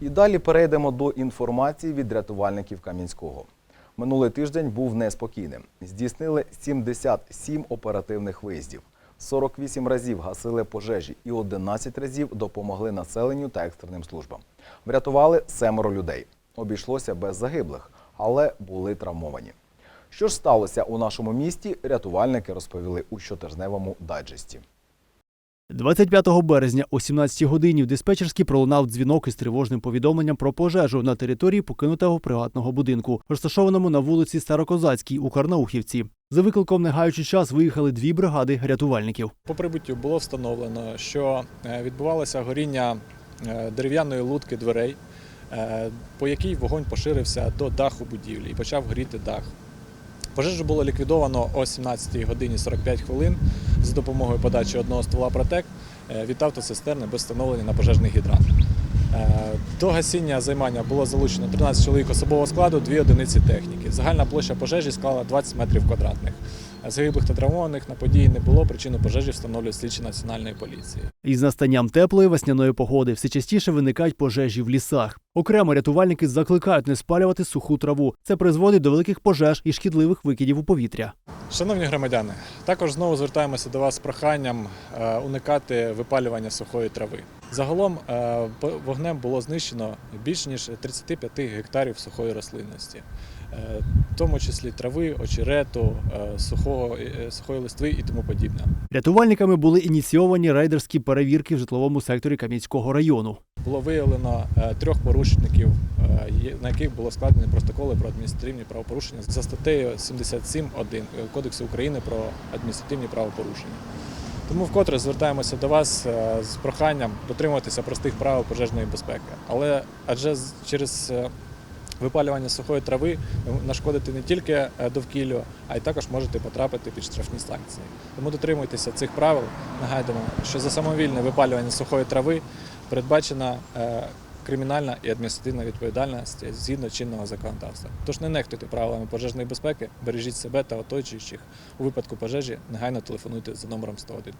І далі перейдемо до інформації від рятувальників Кам'янського. Минулий тиждень був неспокійним. Здійснили 77 оперативних виїздів. 48 разів гасили пожежі і 11 разів допомогли населенню та екстреним службам. Врятували семеро людей. Обійшлося без загиблих, але були травмовані. Що ж сталося у нашому місті, рятувальники розповіли у щотижневому дайджесті. 25 березня о 17 годині в диспетчерській пролунав дзвінок із тривожним повідомленням про пожежу на території покинутого приватного будинку, розташованому на вулиці Старокозацькій у Карнаухівці. За викликом, не гаючи час, виїхали дві бригади рятувальників. По прибуттю було встановлено, що е, відбувалося горіння е, дерев'яної лутки дверей, е, по якій вогонь поширився до даху будівлі і почав горіти дах. Пожежу було ліквідовано о 17 годині 45 хвилин за допомогою подачі одного ствола протек е, від автоцистерни без встановлення на пожежний гідрант. Е, До гасіння займання було залучено 13 чоловік особового складу, 2 одиниці техніки. Загальна площа пожежі склала 20 метрів квадратних. Загиблих та травмованих на події не було. Причину пожежі встановлюють слідчі національної поліції. Із настанням теплої весняної погоди все частіше виникають пожежі в лісах. Окремо рятувальники закликають не спалювати суху траву. Це призводить до великих пожеж і шкідливих викидів у повітря. Шановні громадяни, також знову звертаємося до вас з проханням е, уникати випалювання сухої трави. Загалом е, вогнем було знищено більш ніж 35 гектарів сухої рослинності, в тому числі трави, очерету, е, сухого, е, сухої листви і тому подібне. Рятувальниками були ініційовані рейдерські перевірки в житловому секторі Кам'янського району. Було виявлено е, трьох порушників, е, на яких було складені протоколи про адміністративні правопорушення за статтею 77.1 Кодексу України про адміністративні правопорушення. Тому вкотре звертаємося до вас е, з проханням дотримуватися простих правил пожежної безпеки. Але адже через е, випалювання сухої трави ви нашкодите не тільки е, довкіллю, а й також можете потрапити під штрафні санкції. Тому дотримуйтеся цих правил. Нагадуємо, що за самовільне випалювання сухої трави передбачена е, кримінальна і адміністративна відповідальність згідно чинного законодавства. Тож не нехтуйте правилами пожежної безпеки, бережіть себе та оточуючих. У випадку пожежі негайно телефонуйте за номером 101.